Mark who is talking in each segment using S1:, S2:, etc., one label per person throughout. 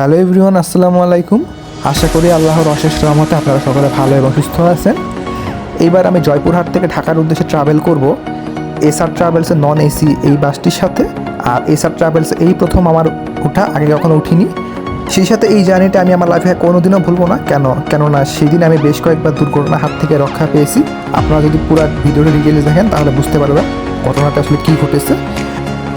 S1: Hello everyone, আসসালামু আলাইকুম। আশা করি আল্লাহর অশেষ রহমতে আপনারা সকলে ভালো এবং সুস্থ আছেন। এইবার আমি জয়পুরহাট থেকে ঢাকার উদ্দেশ্যে ট্রাভেল করব। এসআর ট্রাভেলসের নন এসি এই বাসটির সাথে। আর এসআর ট্রাভেলস এই প্রথম আমার ওঠা আগে কখনো উঠিনি। সেই সাথে এই জার্নিটা আমি আমার লাইফে কোনোদিনও ভুলবো না। কেন? কেননা সেদিন আমি বেশ কয়েকবার দুর্ঘটনা হাত থেকে রক্ষা পেয়েছি। আপনারা যদি পুরো ভিডিওটা ডিটেলস দেখেন, তাহলে বুঝতে পারবেন ঘটনাটা আসলে কী ঘটেছে।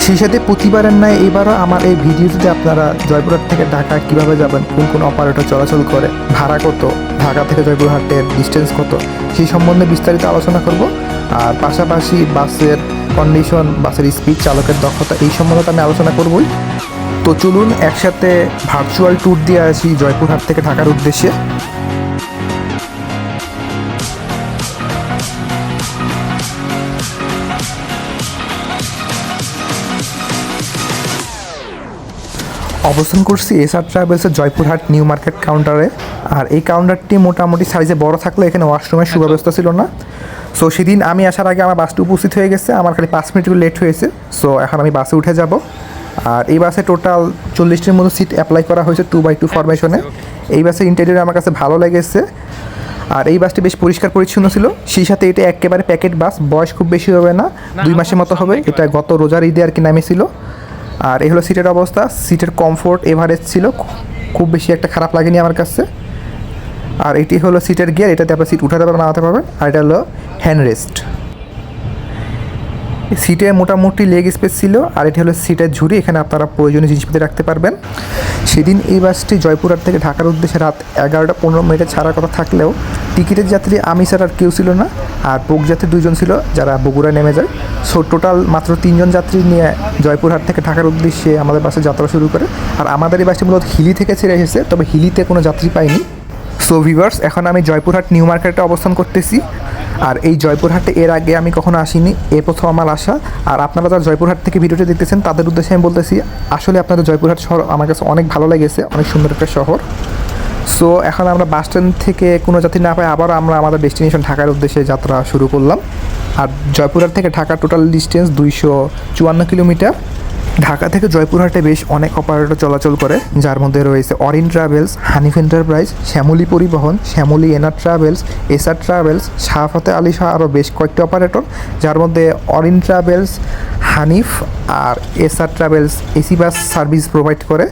S1: সেই সাথে প্রতিবারের ন্যায় এবারও আমার এই ভিডিওটিতে আপনারা জয়পুরহাট থেকে ঢাকা কীভাবে যাবেন, কোন কোন অপারেটর চলাচল করে, ভাড়া কত, ঢাকা থেকে জয়পুরহাটের ডিস্টেন্স কত, সেই সম্বন্ধে বিস্তারিত আলোচনা করব। আর পাশাপাশি বাসের কন্ডিশন বাসের স্পিড চালকের দক্ষতা, এই সম্বন্ধে আমি আলোচনা করবই। তো চলুন একসাথে ভার্চুয়াল ট্যুর দিয়ে আসি জয়পুরহাট থেকে ঢাকার উদ্দেশ্যে। অবস্থান করছি এসআর ট্রাভেলসের জয়পুরহাট নিউ মার্কেট কাউন্টারে। আর এই কাউন্টারটি মোটামুটি সাইজে বড় থাকলে এখানে ওয়াশরুমের সুব্যবস্থা ছিল না। সো সেদিন আমি আসার আগে আমার বাসটি উপস্থিত হয়ে গেছে। আমার খালি পাঁচ মিনিট লেট হয়েছে। সো এখন আমি বাসে উঠে যাব। আর এই বাসে টোটাল চল্লিশটির মতো সিট অ্যাপ্লাই করা হয়েছে টু বাই টু ফরমেশনে এই বাসের ইন্টেরিয়র আমার কাছে ভালো লেগেছে। আর এই বাসটি বেশ পরিষ্কার পরিচ্ছন্ন ছিল। সেই সাথে এটা একেবারে প্যাকেট বাস বয়স খুব বেশি হবে না। দুই মাসের মতো হবে। এটা গত রোজার ঈদে আর কি নামেছিল আর এই হলো সিটের অবস্থা। সিটের কমফোর্ট এভারেজ ছিল খুব বেশি একটা খারাপ লাগেনি আমার কাছে। আর এটি হলো সিটের গিয়ার এটাতে আপনার সিট উঠাতে পারবেন, নামাতে পারবেন। আর এটা হলো হ্যান্ড রেস্ট সিটে মোটামুটি লেগ স্পেস ছিল, আর এটি হলো সিটের ঝুড়ি, এখানে আপনারা প্রয়োজনীয় জিনিসপাতি রাখতে পারবেন। সেদিন এই বাসটি জয়পুরহাট থেকে ঢাকার উদ্দেশ্যে রাত এগারোটা পনেরো মিনিটে ছাড়ার কথা থাকলেও টিকিটের যাত্রী আমি ছাড়া আর কেউ ছিল না। আর বুক যাত্রী দুজন ছিল যারা বগুড়া নেমে যায়। সো টোটাল মাত্র তিনজন যাত্রী নিয়ে জয়পুরহাট থেকে ঢাকার উদ্দেশ্যে আমাদের বাসে যাত্রা শুরু করে। আর আমাদের এই বাসটি মূলত হিলি থেকে ছেড়ে এসেছে, তবে হিলিতে কোনো যাত্রী পাইনি সো ভিভার্স এখন আমি জয়পুরহাট নিউ মার্কেটে অবস্থান করতেছি। আর এই জয়পুরহাটে এর আগে আমি কখনো আসিনি, এ প্রথম আমার আসা আর আপনারা যারা জয়পুরহাট থেকে ভিডিওটি দেখতেছেন, তাদের উদ্দেশ্যে আমি বলতেছি, আসলে আপনাদের জয়পুরহাট শহর আমার কাছে অনেক ভালো লেগেছে, অনেক সুন্দর একটা শহর। সো এখন আমরা বাস স্ট্যান্ড থেকে কোনো যাত্রী না পাই আবার আমরা আমাদের ডেস্টিনেশন ঢাকার উদ্দেশ্যে যাত্রা শুরু করলাম। আর জয়পুরহাট থেকে ঢাকার টোটাল ডিস্টেন্স দুইশো চুয়ান্ন কিলোমিটার। ঢাকা থেকে জয়পুরহাটে বেশ অনেক অপারেটর চলাচল করে, যার মধ্যে রয়েছে Orin travels Hanif enterprise Shyamoli Paribahan, Shyamoli Ena travels SR travels Shahfateh Ali Shah আরও বেশ কয়েকটি অপারেটর যার মধ্যে অরিন ট্রাভেলস হানিফ আর SR travels AC bus service provide করে।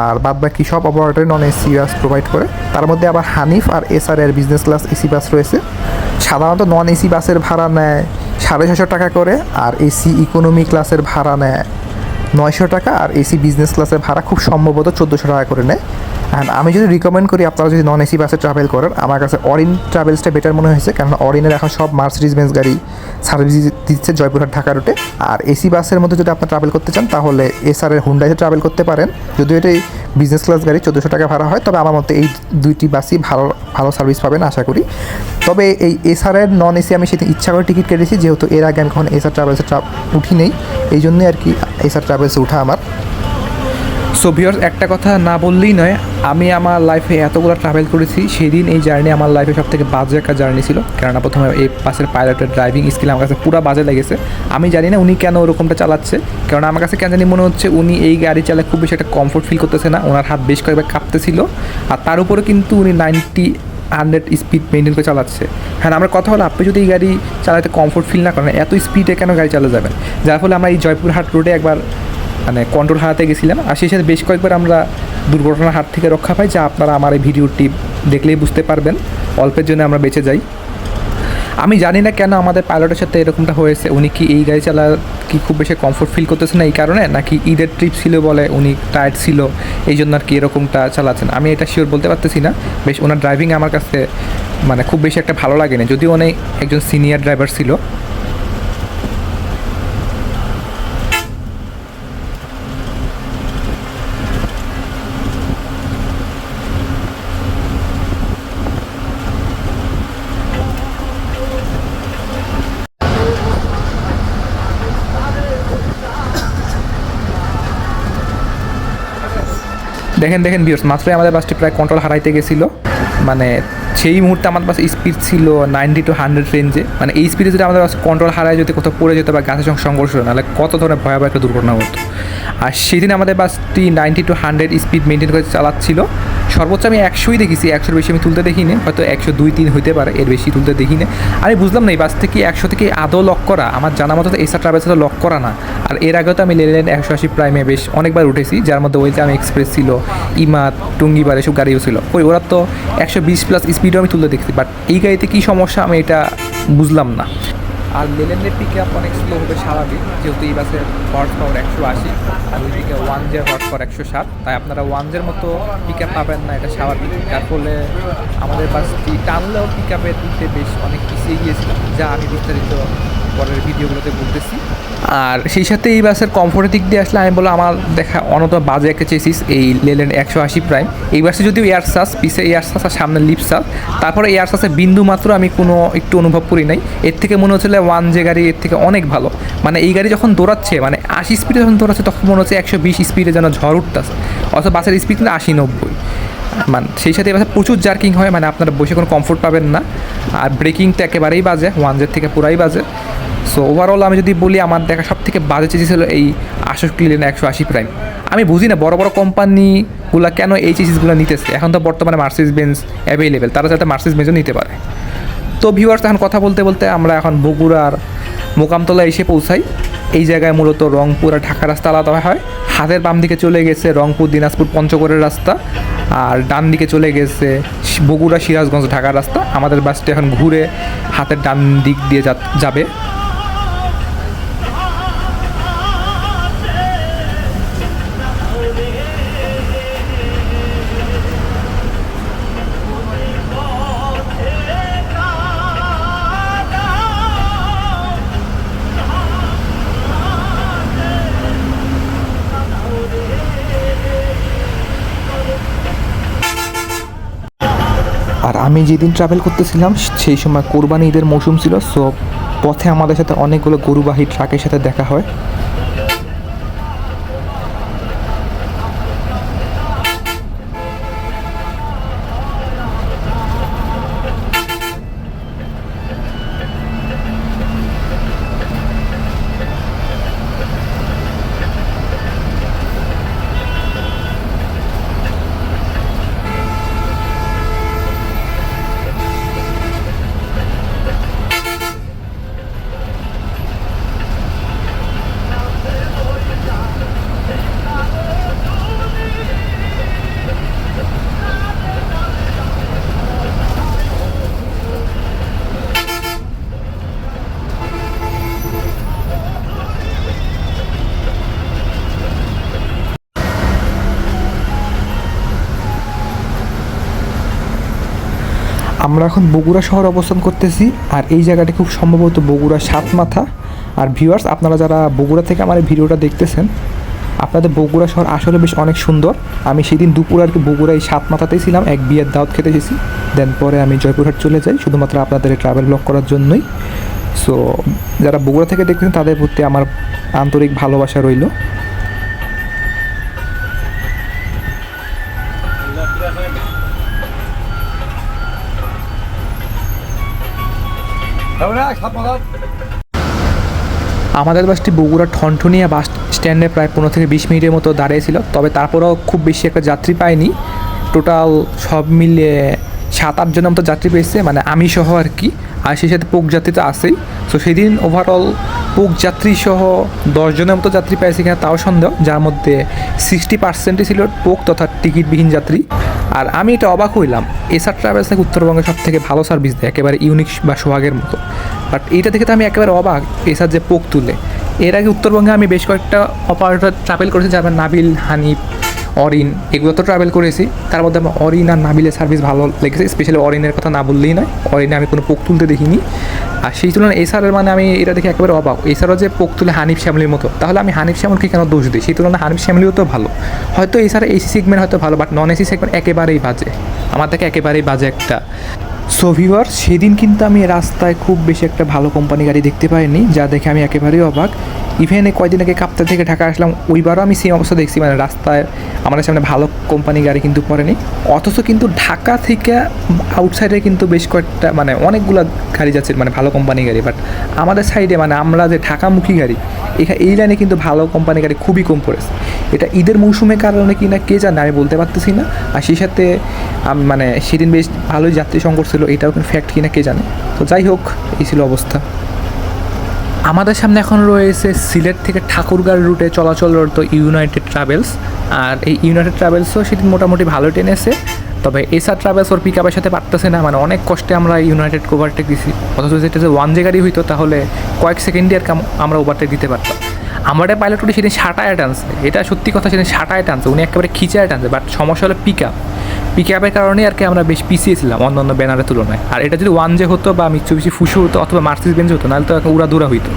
S1: আর বাদ বাকি সব অপারেটরে নন এসি বাস প্রোভাইড করে। তার মধ্যে আবার হানিফ আর এসআর এর বিজনেস ক্লাস এসি বাস রয়েছে। সাধারণত নন এসি বাসের ভাড়া নেয় সাড়ে ছশো টাকা করে আর এসি ইকোনমি ক্লাসের ভাড়া নেয় নয়শো টাকা। আর এসি বিজনেস ক্লাসের ভাড়া খুব সম্ভবত চোদ্দোশো টাকা করে নেয়। অ্যান্ড আমি যদি রিকমেন্ড করি আপনারা যদি নন এসি বাসে ট্রাভেল করেন, আমার কাছে অরিন ট্রাভেলসটা বেটার মনে হয়েছে কারণ অরিনের এখন সব মার্সিডিজ বেঞ্চ গাড়ি সার্ভিস দিচ্ছে জয়পুরহাট ঢাকা রুটে আর এসি বাসের মধ্যে যদি আপনার ট্রাভেল করতে চান, তাহলে এসআরের হুন্ডাইতে ট্রাভেল করতে পারেন। যদিও এটাই বিজনেস ক্লাস গাড়ি, চোদ্দোশো টাকা ভাড়া হয়, তবে আমার মতে এই দুইটি বাসই ভালো ভালো সার্ভিস পাবেন, আশা করি। তবে এই এসআরের নন এসি আমি সেদিন ইচ্ছা করে টিকিট কেটেছি, যেহেতু এর আগে আমি কখন এসআর ট্রাভেলসে উঠি নেই, এই জন্যই আর কি এসআর ট্রাভেলসে উঠা আমার।
S2: সো ভিউয়ার্স একটা কথা না বললেই নয়, আমি আমার লাইফে এতগুলো ট্রাভেল করেছি, সেদিন এই জার্নি আমার লাইফে সব থেকে বাজে একটা জার্নি ছিল। কেননা প্রথমে এই বাসের পাইলটের ড্রাইভিং স্কিল আমার কাছে পুরো বাজে লেগেছে। আমি জানি না উনি কেন ওরকমটা চালাচ্ছে কারণ আমার কাছে কেন জানি মনে হচ্ছে উনি এই গাড়ি চালায় খুব বেশি একটা কমফোর্ট ফিল করতেছে না। ওনার হাত বেশ কয়েকবার কাঁপতেছিল, আর তার উপরে কিন্তু উনি নাইনটি হান্ড্রেড স্পিড মেনটেন করে চালাচ্ছে। হ্যাঁ আমার কথা হলো আপনি যদি এই গাড়ি চালাতে কমফোর্ট ফিল না করেন, এত স্পিডে কেন গাড়ি চালা যাবেন? যার ফলে আমরা এই জয়পুরহাট রোডে একবার মানে কন্ট্রোল হারাতে গেছিলাম। আর সেই সাথে বেশ কয়েকবার আমরা দুর্ঘটনার হাত থেকে রক্ষা পাই, যা আপনারা আমার এই ভিডিওটি দেখলেই বুঝতে পারবেন। অল্পের জন্য আমরা বেঁচে যাই। আমি জানি না কেন আমাদের পাইলটের সাথে এরকমটা হয়েছে। উনি কি এই গাড়ি চালা কি খুব বেশি কমফোর্ট ফিল করতেছেন না এই কারণে, নাকি ঈদের ট্রিপ ছিল বলে উনি টায়ার্ড ছিল, এই জন্য আর কি এরকমটা চালাচ্ছেন? আমি এটা শিওর বলতে পারতেছি না। বেশ ওনার ড্রাইভিং আমার কাছে মানে খুব বেশি একটা ভালো লাগে না যদিও উনি একজন সিনিয়র ড্রাইভার ছিল। দেখেন দেখেন ভিউর্স মাত্রই আমাদের বাসটি প্রায় কন্ট্রোল হারাইতে গেছিল। মানে সেই মুহূর্তে আমার বাস স্পিড ছিল নাইনটি টু হান্ড্রেড রেঞ্জে মানে এই স্পিডে যদি আমাদের বাস কন্ট্রোল হারায়, যদি কোথাও পড়ে যেত বা গাছের সঙ্গে সংঘর্ষ হতো নাহলে কত ধরনের ভয়াবহ একটা দুর্ঘটনা হতো। আর সেদিন আমাদের বাসটি ninety to hundred speed maintain করে চালাচ্ছিল। সর্বোচ্চ আমি একশোই দেখেছি, একশোর বেশি আমি তুলতে দেখিনি, হয়তো একশো দুই, তিন হইতে পারে, এর বেশি তুলতে দেখিনি। আমি বুঝলাম না, এই বাস থেকে একশো থেকে আদৌ লক করা, আমার জানা মতো তো এসা ট্রাভেলস লক করা না। আর এর আগেও তো আমি লেলেন একশো আশি প্রাইমে বেশ অনেকবার উঠেছি, যার মধ্যে ওয়েলকাম এক্সপ্রেস ছিল ইমাত টুঙ্গিবার এসব গাড়িও ছিল। ওই ওরা তো একশো বিশ প্লাস স্পিডও আমি তুলতে দেখছি বাট এই গাড়িতে কী সমস্যা আমি এটা বুঝলাম না। আর লেলেনের পিক আপ অনেক স্লো হবে স্বাভাবিক, যেহেতু এই বাসের হর্স পাওয়ার একশো আশি আর ওইদিকে ওয়ান জের হর্স পাওয়ার একশো সাত তাই আপনারা ওয়ান জের মতো পিক আপ পাবেন না, এটা স্বাভাবিক। যার ফলে আমাদের বাসটি টানলেও পিক আপের দিতে বেশ অনেক পিছিয়ে গিয়েছিলাম যা আমি বিস্তারিত পরের ভিডিওগুলোতে বলতেছি। আর সেই সাথে এই বাসের কমফোর্টের দিক দিয়ে আসলে আমি বলব আমার দেখা অনত বাজে একটা চেসিস এই লেলেন একশো আশি প্রাইম এই বাসে যদিও এয়ার সাস পিছে এয়ার সাস আর সামনে লিপ সাস তারপরে এয়ার সাসের বিন্দু মাত্র আমি কোনো একটু অনুভব করি নাই। এর থেকে মনে হচ্ছিল ওয়ান যে গাড়ি এর থেকে অনেক ভালো। মানে এই গাড়ি যখন দৌড়াচ্ছে মানে আশি স্পিডে যখন দৌড়াচ্ছে, তখন মনে হচ্ছে একশো বিশ স্পিডে যেন ঝড় উঠতেছে। অথবা বাসের স্পিড কিন্তু আশি নব্বই। মানে সেই সাথে এবার প্রচুর জার্কিং হয় মানে আপনারা বসে কোনো কমফোর্ট পাবেন না। আর ব্রেকিংটা একেবারেই বাজে ওয়ান জের থেকে পুরাই বাজে। সো ওভারঅল আমি যদি বলি, আমার দেখা সব থেকে বাজে চেসিস হলো এই আশোক ক্লিলেন একশো আশি প্রাইম আমি বুঝি না বড় বড় কোম্পানিগুলো কেন এই চেসিসগুলো নিতেছে? এখন তো বর্তমানে মার্সিস বেঞ্চ অ্যাভেলেবেল তারা যাতে মার্সিস বেঞ্চও নিতে পারে। তো ভিউয়ার্স এখন কথা বলতে বলতে আমরা এখন বগুড়ার মোকামতলা এসে পৌঁছাই। এই জায়গায় মূলত রংপুর আর ঢাকা রাস্তা আলাদা হয়। হাতের বাম দিকে চলে গেছে রংপুর, দিনাজপুর, পঞ্চগড়ের রাস্তা। আর ডান দিকে চলে গেছে বগুড়া, সিরাজগঞ্জ, ঢাকার রাস্তা। আমাদের বাসটি এখন ঘুরে হাতের ডান দিক দিয়ে যাবে। আমি যেদিন ট্রাভেল করতেছিলাম, সেই সময় কোরবানি ঈদের মৌসুম ছিল সো পথে আমাদের সাথে অনেকগুলো গরুবাহী ট্রাকের সাথে দেখা হয়। আমরা এখন বগুড়া শহর অবস্থান করতেছি, আর এই জায়গাটি খুব সম্ভবত বগুড়া সাত মাথা আর ভিউয়ার্স আপনারা যারা বগুড়া থেকে আমার ভিডিওটা দেখতেছেন, আপনাদের বগুড়া শহর আসলে বেশ অনেক সুন্দর। আমি সেদিন দুপুর আর কি বগুড়া এই সাত মাথাতেই ছিলাম, এক বিয়ের দাওয়াত খেতে এসেছি। দেন পরে আমি জয়পুরহাট চলে যাই, শুধুমাত্র আপনাদের ট্রাভেল ব্লগ করার জন্যই। সো যারা বগুড়া থেকে দেখতেছেন, তাদের প্রতি আমার আন্তরিক ভালোবাসা রইল। আমাদের বাসটি বগুড়া ঠনঠনিয়া বাস স্ট্যান্ডে প্রায় পনেরো থেকে বিশ মিনিটের মতো দাঁড়িয়েছিল, তবে তারপরেও খুব বেশি একটা যাত্রী পাইনি। টোটাল সব মিলিয়ে সাত আটজনের মতো যাত্রী পেয়েছে মানে আমি সহ আর কি। আর সেই সাথে পোক যাত্রী তো আছেই। তো সেদিন ওভারঅল পোক যাত্রী সহ দশজনের মতো যাত্রী পেয়েছে কিনা তাও সন্দেহ, যার মধ্যে সিক্সটি পার্সেন্টই ছিল পোক তথা টিকিটবিহীন যাত্রী। আর আমি এটা অবাক হইলাম। এসআর ট্রাভেলস নাকি উত্তরবঙ্গে সব থেকে ভালো সার্ভিস দেয়, একেবারে ইউনিক বা সোহাগের মতো। বাট এইটা দেখে তো আমি একেবারে অবাক এসআর যে পোক তুলে। এর আগে উত্তরবঙ্গে আমি বেশ কয়েকটা অপারেটর ট্রাভেল করেছি যেমন নাবিল, হানিফ অরিন, এগুলো তো ট্রাভেল করেছি। তার মধ্যে আমার অরিন আর নাবিলের সার্ভিস ভালো লেগেছে স্পেশালি অরিনের কথা না বললেই নয়। অরিনে আমি কোনো পোক তুলতে দেখিনি। আর সেই তুলনায় এই সারের মানে আমি এটা দেখে একেবারে অবাক। এছাড়াও যে পোক তুলে হানিফ শ্যামলির মতো, তাহলে আমি হানিফ শ্যামলকে কেন দোষ দিই? সেই তুলনায় হানিফ শ্যামলিও তো ভালো। হয়তো এই এছাড়া এসি সেগমেন্ট হয়তো ভালো বাট নন এসি সেগমেন্ট একেবারেই বাজে। আমার থেকে একেবারেই বাজে একটা। সো ভিউয়ার সেদিন কিন্তু আমি রাস্তায় খুব বেশি একটা ভালো কোম্পানি গাড়ি দেখতে পাইনি, যা দেখে আমি একেবারেই অবাক। ইভেন কয়দিন আগে কাপ্তা থেকে ঢাকা আসলাম, ওইবারও আমি সেম অবস্থা দেখছি মানে রাস্তায় আমাদের সামনে ভালো কোম্পানি গাড়ি কিন্তু পড়েনি। অথচ কিন্তু ঢাকা থেকে আউটসাইডে কিন্তু বেশ কয়েকটা মানে অনেকগুলো গাড়ি যাচ্ছে মানে ভালো কোম্পানি গাড়ি। বাট আমাদের সাইডে মানে আমরা যে ঢাকামুখী গাড়ি এখানে এই লাইনে কিন্তু ভালো কোম্পানি গাড়ি খুবই কম পড়েছে। এটা ঈদের মৌসুমের কারণে কি না কে জানে, আমি বলতে পারতেছি না। আর সেই সাথে মানে সেদিন বেশ ভালোই যাত্রী সংকট ছিল, এটাও কিন্তু ফ্যাক্ট কিনা কে জানে। তো যাই হোক, এই ছিল অবস্থা। আমাদের সামনে এখন রয়েছে সিলেট থেকে ঠাকুরগাঁও রুটে চলাচলরত ইউনাইটেড ট্রাভেলস আর এই ইউনাইটেড ট্রাভেলসও সেদিন মোটামুটি ভালো টেনেছে তবে এসআর ট্রাভেলস ওর পিক আপের সাথে পারতেছে না। মানে অনেক কষ্টে আমরা ইউনাইটেড ওভারটেক দিছি। অথচ যেটা যে ওয়ান যে গাড়ি হইতো, তাহলে কয়েক সেকেন্ডে আর কি আম- আমরা ওভারটেক দিতে পারতাম। আমাদের পাইলট উঠে সেদিন সাটায় টানছে এটা সত্যি কথা, সেদিন সাটায় টানছে উনি একেবারে খিচায় টানছে বাট সমস্যা হলো পিক আপ পিক আপের কারণে আর কি আমরা বেশ পিছিয়েছিলাম অন্য অন্য ব্যানারের তুলনায়। আর এটা যদি ওয়ান জে হতো বা মিচ্ছুবিশি ফুসু হতো অথবা মার্সিস বেঞ্জ হতো, নাহলে তো এখন উড়াদুরা হইতো।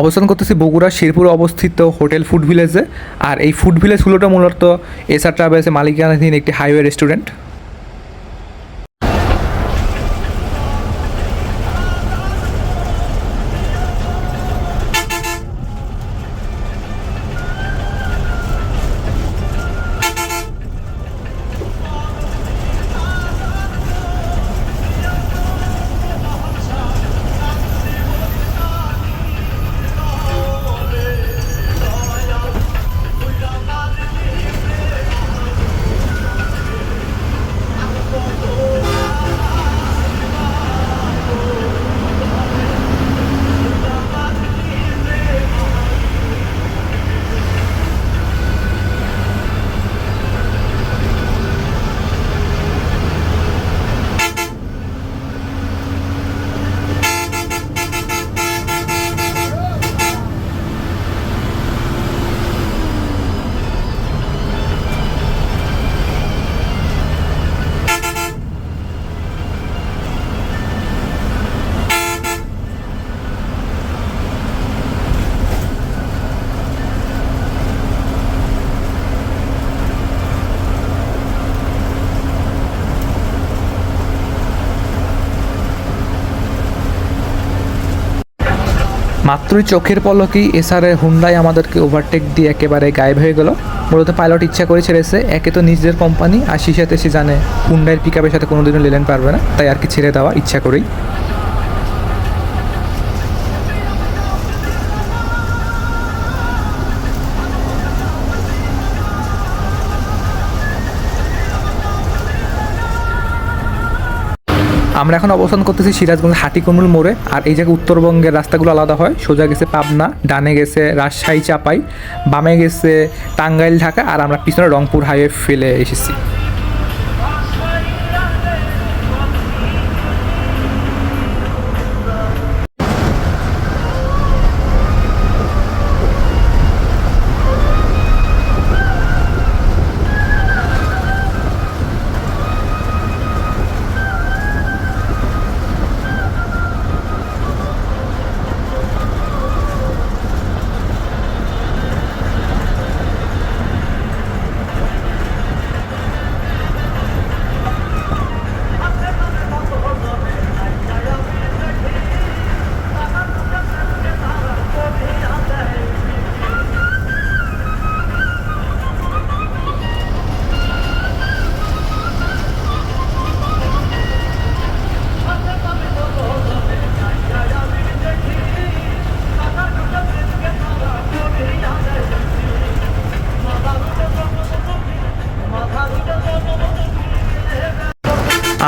S2: অবস্থান করতেছি বগুড়া, শেরপুরে অবস্থিত হোটেল ফুড ভিলেজে। আর এই ফুড ভিলেজগুলোটা মূলত এসআর ট্রাভেলসের মালিকানাধীন একটি হাইওয়ে রেস্টুরেন্ট। মাত্রই চোখের পলকেই এসআরের হুন্ডাই আমাদেরকে ওভারটেক দিয়ে একেবারে গায়েব হয়ে গেল। মূলত পাইলট ইচ্ছা করে ছেড়েছে একে তো নিজের কোম্পানি আর সাথে সে জানে হুন্ডাইয়ের পিক সাথে কোনোদিনও লেলেন পারবে না, তাই আর কি ছেড়ে দেওয়া ইচ্ছা করেই। আমরা এখন অবস্থান করতেছি সিরাজগঞ্জ হাটিকনুল মোড়ে। আর এই জায়গায় উত্তরবঙ্গের রাস্তাগুলো আলাদা হয়, সোজা গেছে পাবনা, ডানে গেছে রাজশাহী, চাপাই, বামে গেছে টাঙ্গাইল, ঢাকা, আর আমরা পিছনে রংপুর হাইওয়ে ফেলে এসেছি।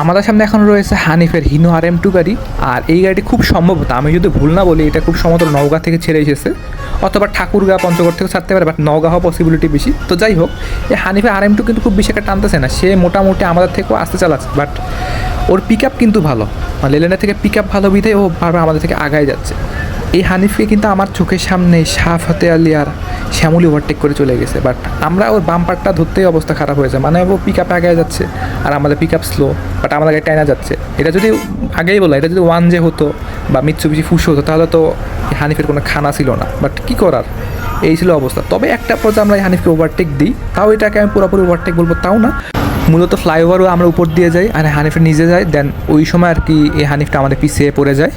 S2: আমাদের সামনে এখন রয়েছে হানিফের হিনো আর এম টু গাড়ি। আর এই গাড়িটি খুব সম্ভবত, আমি যদি ভুল না বলি, এটা খুব সম্ভবত নওগাঁ থেকে ছেড়ে এসেছে। অথবা ঠাকুরগাঁ, পঞ্চগড় থেকে ছাড়তে পারে বাট নওগাঁ হওয়া পসিবিলিটি বেশি। তো যাই হোক, এই হানিফের আর এম টু কিন্তু খুব বেশি একটা টানতেছে না। সে মোটামুটি আমাদের থেকেও আসতে চালাচ্ছে বাট ওর পিক আপ কিন্তু ভালো। মানে লেলেনের থেকে পিক আপ ভালো বিধায় ও বারবার আমাদের থেকে আগায় যাচ্ছে। এই হানিফকে কিন্তু আমার চোখের সামনে শাহ ফতে আলী আর শ্যামলি ওভারটেক করে চলে গেছে বাট আমরা ওর বাম্পারটা ধরতেই অবস্থা খারাপ হয়েছে মানে ও পিক আপে আগে যাচ্ছে আর আমাদের পিক আপ স্লো বাট আমাদের গাড়ি টাইনা যাচ্ছে। এটা যদি আগেই বলো, এটা যদি ওয়ান জে হতো বা মিৎসু বেশি ফুস হতো, তাহলে তো হানিফের কোনো খানা ছিল না। বাট কী করার? এই ছিল অবস্থা। তবে একটা পর্যায়ে আমরা হানিফকে ওভারটেক দিই। তাও এটাকে আমি পুরোপুরি ওভারটেক বলব তাও না। মূলত ফ্লাইওভারও আমরা উপর দিয়ে যাই, আর হানিফের নিজে যাই দেন ওই সময় আর কি এই হানিফটা আমাদের পিছিয়ে পড়ে যায়।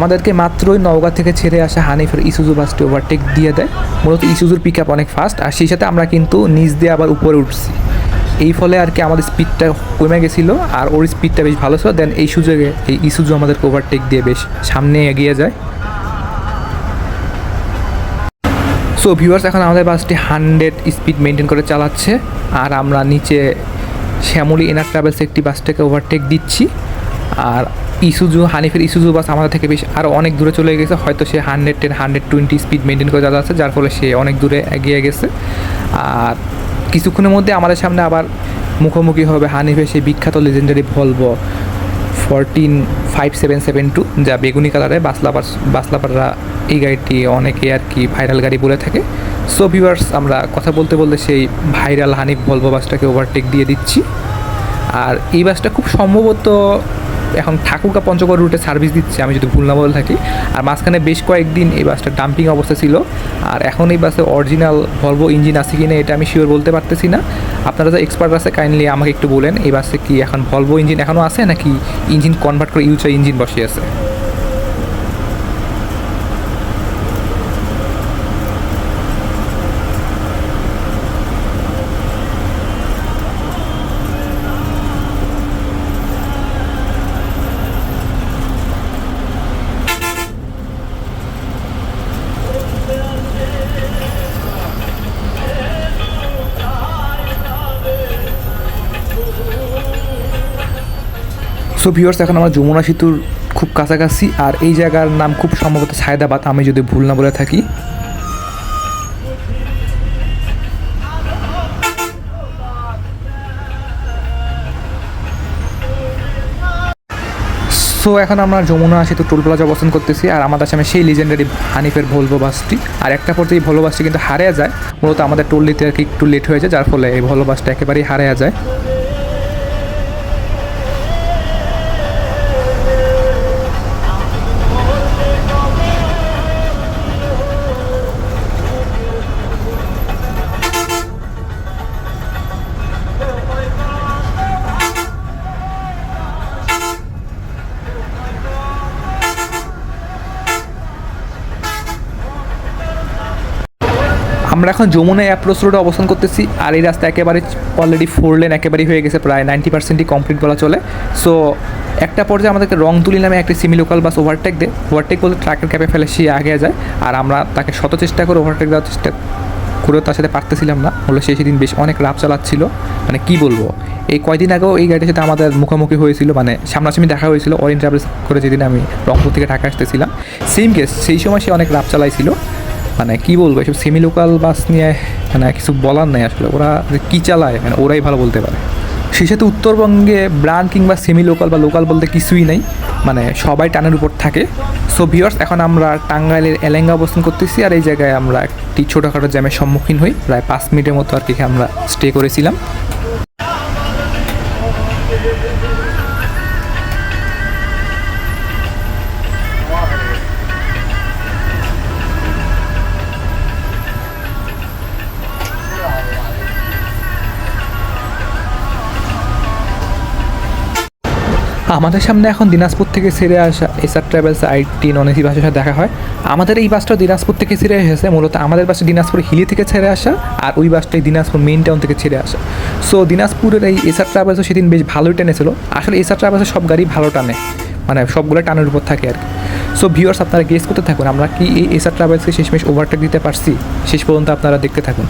S2: আমাদেরকে মাত্রই নওগাঁ থেকে ছেড়ে আসা হানিফের ইসুজু বাসটি ওভারটেক দিয়ে দেয়। মূলত ইসুজুর পিক আপ অনেক ফাস্ট আর সেই সাথে আমরা কিন্তু নিচ দিয়ে আবার উপরে উঠছি। এই ফলে আর কি আমাদের স্পিডটা কমে গেছিল, আর ওর স্পিডটা বেশ ভালো ছিল। দেন এই সুযোগে এই ইসুজু আমাদেরকে ওভারটেক দিয়ে বেশ সামনে এগিয়ে যায়। সো ভিউয়ার্স এখন আমাদের বাসটি হান্ড্রেড স্পিড মেনটেন করে চালাচ্ছে, আর আমরা নিচে শ্যামলী এনার ট্রাভেলস একটি বাসটাকে ওভারটেক দিচ্ছি। আর ইসুজু, হানিফের ইসুজু বাস আমাদের থেকে বেশ আরও অনেক দূরে চলে গেছে। হয়তো সে hundred ten hundred twenty speed maintain করে যাচ্ছে যার ফলে সে অনেক দূরে এগিয়ে গেছে। আর কিছুক্ষণের মধ্যে আমাদের সামনে আবার মুখোমুখি হবে হানিফের সেই বিখ্যাত legendary Volvo fourteen five seven seven two যা বেগুনি কালারে বাসলাপার বাসলাপাররা এই গাড়িটি অনেকে আর কি ভাইরাল গাড়ি বলে থাকে। সো ভিউয়ার্স আমরা কথা বলতে বলতে সেই ভাইরাল হানিফ ভলভো বাসটাকে ওভারটেক দিয়ে দিচ্ছি। আর এই বাসটা খুব সম্ভবত এখন ঠাকুরকা পঞ্চগড় রুটে সার্ভিস দিচ্ছে, আমি যদি ভুল না বলে থাকি। আর মাঝখানে বেশ কয়েকদিন এই বাসটা ডাম্পিং অবস্থা ছিল। আর এখন এই বাসে অরিজিনাল ভলভো ইঞ্জিন আছে কি না এটা আমি শিওর বলতে পারতেছি না। আপনারা যা এক্সপার্ট আছে কাইন্ডলি আমাকে একটু বলেন, এই বাসে কি এখন ভলভো ইঞ্জিন এখনও আছে, নাকি ইঞ্জিন কনভার্ট করে ইউচা ইঞ্জিন বসে আছে? সো ভিউয়ার্স এখন আমরা যমুনা সেতুর খুব কাছাকাছি, আর এই জায়গার নাম খুব সম্ভবত সায়দাবাদ, আমি যদি ভুল না বলে থাকি। সো এখন আমরা যমুনা সেতু টোল প্লাজা অবস্থান করতেছি, আর আমাদের সামনে সেই লিজেন্ডারি হানিফের ভলভো বাসটি। আর একটা পর্যায়ে ভলভো বাসটি কিন্তু হারিয়ে যায়, মূলত আমাদের টোল দিতে আর কি একটু লেট হয়ে যায়, যার ফলে এই ভলভো বাসটা একেবারেই হারিয়ে যায়। আমরা এখন যমুনা অ্যাপ্রোচ রোডে অবস্থান করতেছি, আর এই রাস্তা একেবারে অলরেডি ফোর লেন একেবারেই হয়ে গেছে, প্রায় নাইনটি পার্সেন্টই কমপ্লিট বলা চলে। সো একটা পর্যায়ে আমাদেরকে রং তুলি নামে একটি সিমি লোকাল বাস ওভারটেক দেয়। ওভারটেক বলতে ট্রাকের ক্যাপে ফেলে সে আগে যায়, আর আমরা তাকে শত চেষ্টা করে ওভারটেক দেওয়ার চেষ্টা করেও তার সাথে পারতেছিলাম না। বলে সে সেদিন বেশ অনেক রাফ চালাচ্ছিল। মানে কি বলব? এই কয়দিন আগেও এই গাড়িটার সাথে আমাদের মুখোমুখি হয়েছিল মানে সামনাসামনি দেখা হয়েছিল। অরিন ট্রাভেলস করে যেদিন আমি রংপুর থেকে ঢাকা আসতেছিলাম সেম কেস সেই সময় সে অনেক রাফ চালাইছিল। মানে কি বলব, এসব সেমি লোকাল বাস নিয়ে মানে কিছু বলার নেই আসলে। ওরা কী চালায় মানে ওরাই ভালো বলতে পারে। সেই সাথে উত্তরবঙ্গে ব্রান্ড কিংবা সেমি লোকাল বা লোকাল বলতে কিছুই নেই। মানে সবাই টানের উপর থাকে। সো ভিওর্স এখন আমরা টাঙ্গাইলের এলেঙ্গা অবস্থান করতেছি। আর এই জায়গায় আমরা একটি ছোটোখাটো জ্যামের সম্মুখীন হই। প্রায় পাঁচ মিনিটের মতো আর কি আমরা স্টে করেছিলাম। আমাদের সামনে এখন দিনাজপুর থেকে ছেড়ে আসা SR travels IT non AC বাসের সাথে দেখা হয়। আমাদের এই বাসটা দিনাজপুর থেকে ছেড়ে এসেছে, মূলত আমাদের বাসটা দিনাজপুর হিলি থেকে ছেড়ে আসা আর ওই বাসটাই দিনাজপুর মেইন টাউন থেকে ছেড়ে আসা। সো দিনাজপুরের এই এসআর ট্রাভেলসও সেদিন বেশ ভালোই টেনেছিল আসলে এসআর ট্রাভেলসের সব গাড়ি ভালো টানে মানে সবগুলো টানের উপর থাকে আর কি। সো ভিউয়ার্স আপনারা গেস করতে থাকুন, আমরা কি এই এসআর ট্রাভেলসকে শেষমেশ ওভারটেক দিতে পারছি? শেষ পর্যন্ত আপনারা দেখতে থাকুন।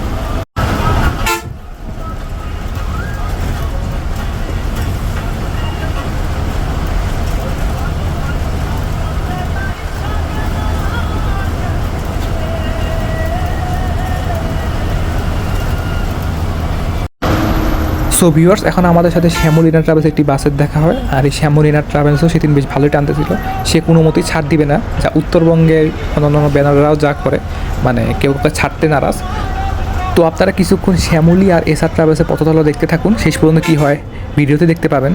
S2: সো ভিউয়ার্স এখন আমাদের সাথে শ্যামলিনা ট্রাভেলস একটি বাসের দেখা হয়। আর এই শ্যামলিনা ট্রাভেলসও সেদিন বেশ ভালোই টানতেছিল। সে কোনো মতেই ছাড় দিবে না। যা উত্তরবঙ্গের অন্যান্য ব্যানাররাও যা করে মানে কেউ কাউকে ছাড়তে নারাজ। তো আপনারা কিছুক্ষণ শ্যামলি আর এসআর ট্রাভেলসের পথতলা দেখতে থাকুন। শেষ পর্যন্ত কী হয়, ভিডিওতে দেখতে পাবেন।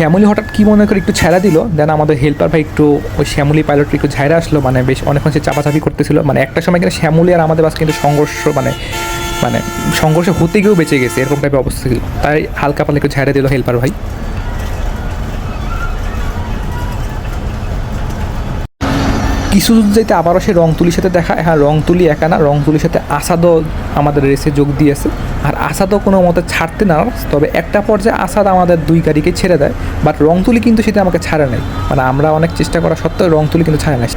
S2: শ্যামলি হঠাৎ কি মনে করে একটু ছেড়া দিল দেন আমাদের হেল্পার ভাই একটু ওই শ্যামলি পাইলট একটু ঝাইরা আসলো মানে বেশ অনেকক্ষণ সে চাপাচাপি করতেছিল মানে একটা সময় কিন্তু শ্যামলি আর আমাদের বাস কিন্তু সংঘর্ষ মানে মানে সংঘর্ষ হতে গিয়েও বেঁচে গেছে, এরকম টাইপের অবস্থা ছিল। তাই হালকা পালে একটু ঝাইরা দিল হেল্পার ভাই। কিছু দূর যাইতে আবারও সে রং তুলির সাথে দেখা হ্যাঁ রং তুলি একা না রং তুলির সাথে আসাদও আমাদের রেসে যোগ দিয়েছে। আর আসাদও কোনো মতে ছাড়তে না, তবে একটা পর্যায়ে আসাদ আমাদের দুই গাড়িকে ছেড়ে দেয় বাট রংতুলি কিন্তু সেটা আমাকে ছাড়ে নাই। মানে আমরা অনেক চেষ্টা করা সত্ত্বেও রংতুলি কিন্তু ছাড়ে নাই।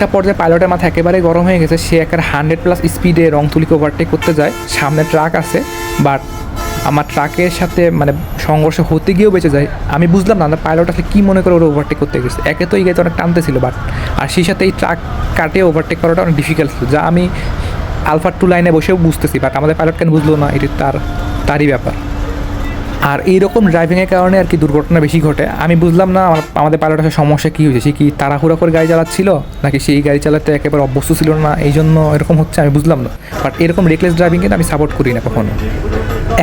S2: একটা পর্যায়ে পাইলটের মাথা একেবারে গরম হয়ে গেছে, সে একটা হান্ড্রেড প্লাস স্পিডে রং তুলিকে ওভারটেক করতে যায়। সামনে ট্রাক আছে বাট আমার ট্রাকের সাথে মানে সংঘর্ষ হতে গিয়েও বেঁচে যায়। আমি বুঝলাম না পাইলট আসলে কী মনে করে ওরা ওভারটেক করতে গেছে। একে তো এই গাড়িতে অনেক টানতে ছিল বাট আর সেই সাথে এই ট্রাক কাটে ওভারটেক করাটা অনেক ডিফিকাল্ট ছিল, যা আমি আলফা টু লাইনে বসেও বুঝতেছি বাট আমাদের পাইলট কেন বুঝলো না, এটি তার, তারই ব্যাপার। আর এইরকম ড্রাইভিংয়ের কারণে আর কি দুর্ঘটনা বেশি ঘটে। আমি বুঝলাম না আমার, আমাদের পাইলটের সমস্যা কী হয়েছে, সে কি তাড়াহুড়া করে গাড়ি চালাচ্ছিল, নাকি সেই গাড়ি চালাতে একেবারে অভ্যস্ত ছিল না, এই জন্য এরকম হচ্ছে, আমি বুঝলাম না। বাট এরকম রেকলেস ড্রাইভিং ড্রাইভিংকে আমি সাপোর্ট করি না কখনো।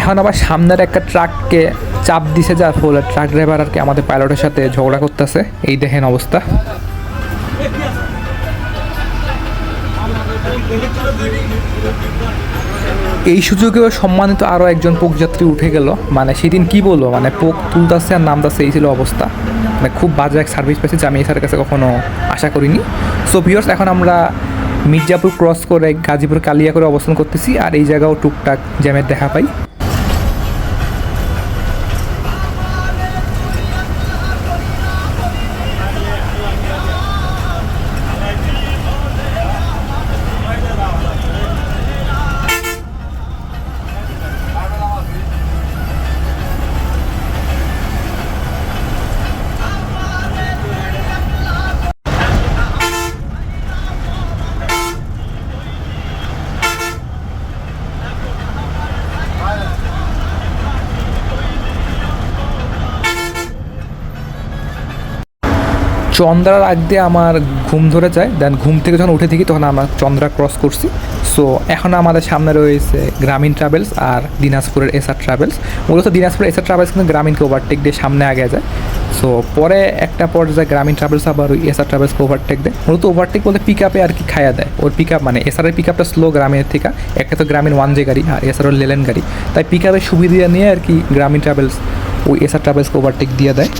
S2: এখন আবার সামনের একটা ট্রাককে চাপ দিছে যার ফলে ট্রাক ড্রাইভার আর কি আমাদের পাইলটের সাথে ঝগড়া করতেছে। এই দেখেন অবস্থা। এই সুযোগেও সম্মানিত আরও একজন পোক যাত্রী উঠে গেল। মানে সেদিন কি বলব? মানে পোক তুলতাছে আর নামতাছে, এই ছিল অবস্থা। মানে খুব বাজে এক সার্ভিস পেয়েছে, যা আমি স্যারের কাছে কখনো আশা করিনি। সো ভিওর্স এখন আমরা মির্জাপুর ক্রস করে গাজীপুর কালিয়া করে অবস্থান করতেছি, আর এই জায়গাও টুকটাক জ্যামের দেখা পাই। চন্দ্রার আগ দিয়ে আমার ঘুম ধরে যায় দেন ঘুম থেকে যখন উঠে থাকি তখন আমরা চন্দ্রা ক্রস করছি। সো এখন আমাদের সামনে রয়েছে গ্রামীণ ট্রাভেলস আর দিনাজপুরের এসআর ট্রাভেলস মূলত দিনাজপুরের এসআর ট্রাভেলস কিন্তু গ্রামীণকে ওভারটেক দিয়ে সামনে আগে যায়। সো পরে একটা পর্যায়ে গ্রামীণ ট্রাভেলস আবার ওই এসআর ট্রাভেলসকে ওভারটেক দেয়। মূলত ওভারটেক বলতে পিক আপে আর কি খায়া দেয়। ওর পিক আপ মানে এসআরের পিক আপটা স্লো গ্রামীণের থেকে, একটা তো গ্রামীণ ওয়ান জে গাড়ি আর এসআর লেলেন গাড়ি। তাই পিক আপের সুবিধা নিয়ে আর কি গ্রামীণ ট্রাভেলস ওই এসআর ট্রাভেলসকে ওভারটেক দিয়ে দেয়।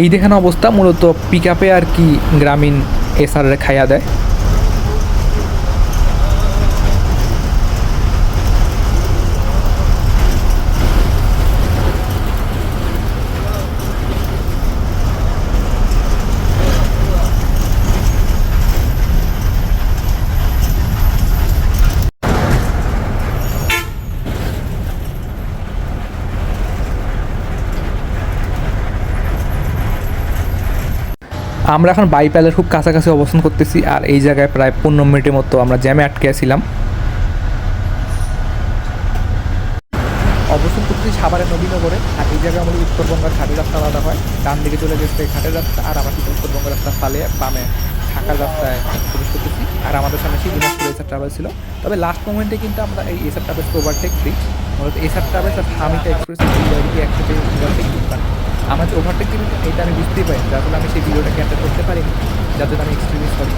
S2: এই দেখানো অবস্থা মূলত পিক আপে আর কি গ্রামীণ এসআর খাইয়া দেয়। আমরা এখন বাইপ্যালের খুব কাছাকাছি অবস্থান করতেছি আর এই জায়গায় প্রায় পনেরো মিনিটের মতো আমরা জ্যামে আটকে আছিলাম। অবস্থান করতেছি সাভারের নবীনগরে আর এই জায়গায় আমাদের উত্তরবঙ্গের ঘাটের রাস্তা আলাদা হয়। ডান দিকে চলে গেছে ঘাটের রাস্তা আর আমার উত্তরবঙ্গের রাস্তা ফালে বামে ঢাকার রাস্তায় প্রবেশ করতেছি। আর আমাদের সামনে সেই দিনাজপুর এসআর ট্রাভেলস ছিল। তবে লাস্ট মোমেন্টে কিন্তু আমরা এই এসআর ট্রাভেলসকে ওভারটেক দিই মূলত এসআর ট্রাভেলস আর হামিটা এক্সপ্রেস এই একসাথে ওভারটেক দিতাম আমার যে ওভারটেক দিবি এটা আমি বুঝতেই পারি যার ফলে আমি সেই ভিডিওটা ক্যাপচার করতে পারিনি, যার জন্য আমি এক্সপিরিয়েন্স করি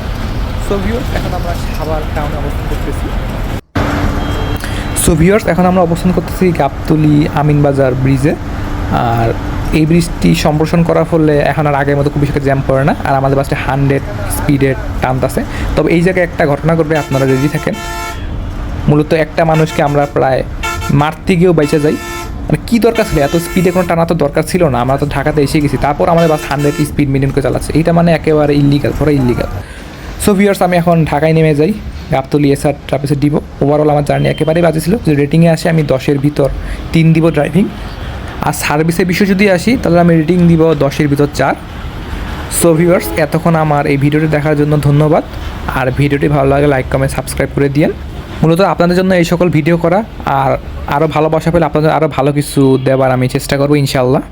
S2: সো ভিউর্স এখন আমরা সাভার টাউনে অবস্থান করতেছি। সো ভিউয়ার্স এখন আমরা অবস্থান করতেছি গাবতলি আমিনবাজার ব্রিজে আর এই ব্রিজটি সম্প্রসারণ করার ফলে এখন আর আগের মতো খুব বেশি জ্যাম পড়ে না। আর আমাদের বাসটা হান্ড্রেড স্পিডের স্পিডে টানতেছে তবে এই জায়গায় একটা ঘটনা ঘটবে, আপনারা রেডি থাকেন। মূলত একটা মানুষকে আমরা প্রায় মারতে গিয়েও বেঁচে যাই। মানে কী দরকার ছিল? এত স্পিডে কোনো টানা তো দরকার ছিল না। আমরা তো ঢাকাতে এসে গেছি। তারপর আমাদের বাস হান্ড্রেড স্পিড মেনটেন করে চালাচ্ছে। এইটা মানে একেবারে ইলিগাল পুরো ইলিগাল সো ভিউয়ার্স আমি এখন ঢাকায় নেমে যাই। গাবতলি এসআর ট্রাফিসে দিব। ওভারঅল আমার জার্নি একেবারেই বাজে ছিল। যদি রেটিংয়ে আসে, আমি দশের ভিতর তিন দিব ড্রাইভিং আর সার্ভিসের বিষয়ে যদি আসি, তাহলে আমি রেটিং দিব দশের ভিতর চার। সো ভিউয়ার্স এতক্ষণ আমার এই ভিডিওটি দেখার জন্য ধন্যবাদ। আর ভিডিওটি ভালো লাগে লাইক কমেন্ট সাবস্ক্রাইব করে দিয়েন। মূলত আপনাদের জন্য এই সকল ভিডিও করা, আর আরও ভালোবাসা পেলে আপনাদের আরও ভালো কিছু দেবার আমি চেষ্টা করব ইনশাল্লাহ